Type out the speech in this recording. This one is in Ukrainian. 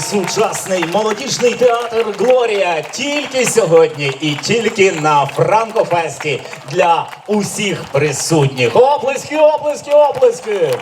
сучасний молодіжний театр Глорія тільки сьогодні і тільки на Франкофесті для усіх присутніх. Оплески, оплески, оплески!